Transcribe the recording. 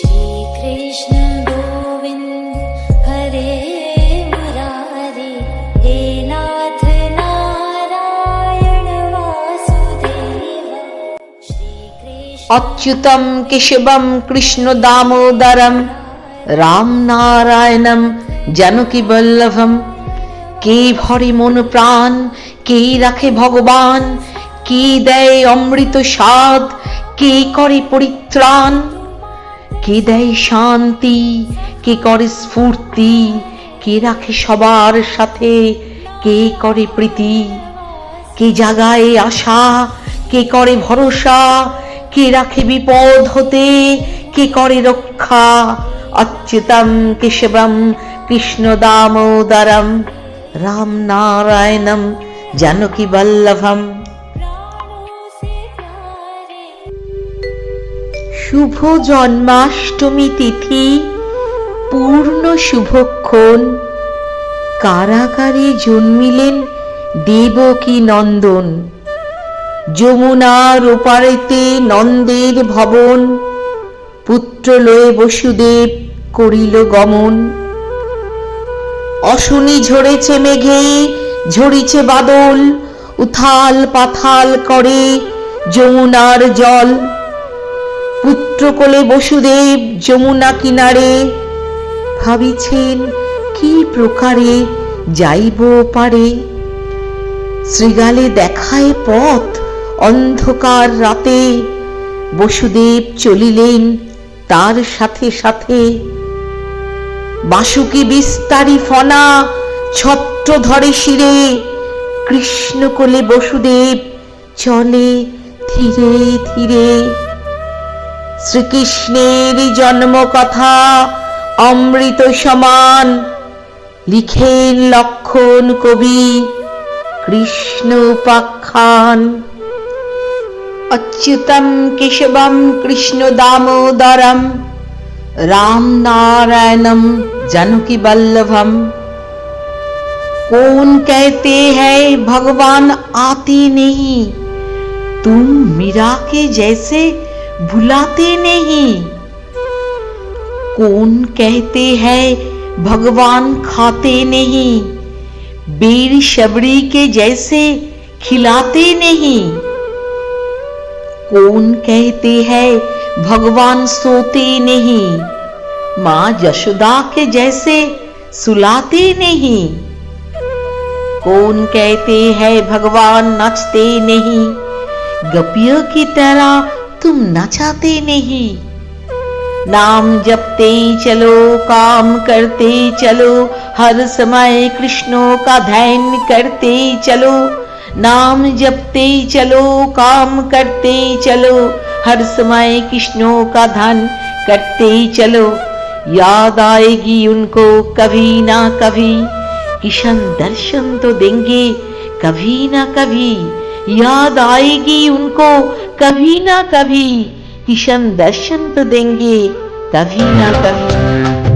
श्रीकृष्ण गोविन्द हरे मुरारे हे नाथ नारायण वासुदेव श्रीकृष्ण অচ্যুতম কেশবম কৃষ্ণ দামোদরম রাম নারায়ণম জানকী বল্লভম কে ভরে মন প্রাণ কে রাখে ভগবান কে দেয় অমৃত স্বাদ কে করে পরিত্রাণ কে দেয় শান্তি? কে করে স্ফূর্তি? কে রাখে সবার সাথে? কে করে প্রীতি? কে জাগায় আশা? কে করে ভরসা? কে রাখে বিপদ হতে? কে করে রক্ষা? অচ্যুতম কেশবম কৃষ্ণ দামোদরম রাম নারায়ণম, জানকী বল্লভম। শুভ জন্মাষ্টমী তিথি, পূর্ণ শুভক্ষণ। কারাগারে জন্মিলেন দেবকী নন্দন। যমুনার ওপারেতে নন্দের ভবন। পুত্র লয়ে বসুদেব করিল গমন। অশনি ঝরেছে মেঘে, ঝরিছে বাদল। উথাল পাথাল করে যমুনার জল। পুত্রকোলে বসুদেব যমুনা কিনারে ভাবিছেন, কি প্রকারে যাইব পারে? শ্রীগালে দেখায় পথ অন্ধকার রাতে। বসুদেব চলিলেন তার সাথে সাথে। বাসুকি বিস্তারি ফনা ছত্র ধরে শিরে। কৃষ্ণ কোলে বসুদেব চলে ধীরে ধীরে। শ্রীকৃষ্ণের জন্ম কথা অমৃত সমান লিখেন লক্ষণ কবি কৃষ্ণ উপাখ্যান অচ্যুতম কেশবম কৃষ্ণ দামোদরম राम नारायणम जानकी बल्लभम कौन कहते हैं भगवान आते नहीं तुम मीरा के जैसे भुलाते नहीं। कौन कहते हैं, भगवान खाते नहीं। बीर शबरी के जैसे खिलाते नहीं। कौन कहते हैं, भगवान सोते नहीं। माँ यशोदा के जैसे सुलाते नहीं। कौन कहते हैं, भगवान नाचते नहीं। गपियों की तरह तुम नचाते नहीं। नाम जपते चलो, काम करते चलो, हर समय कृष्णों का ध्यान करते चलो। नाम जपते चलो, काम करते चलो, हर समय कृष्णों का ध्यान करते चलो। याद आएगी उनको कभी ना कभी, किशन दर्शन तो देंगे कभी ना कभी। याद आएगी उनको कभी ना कभी। किशन दर्शन तो देंगे कभी ना कभी।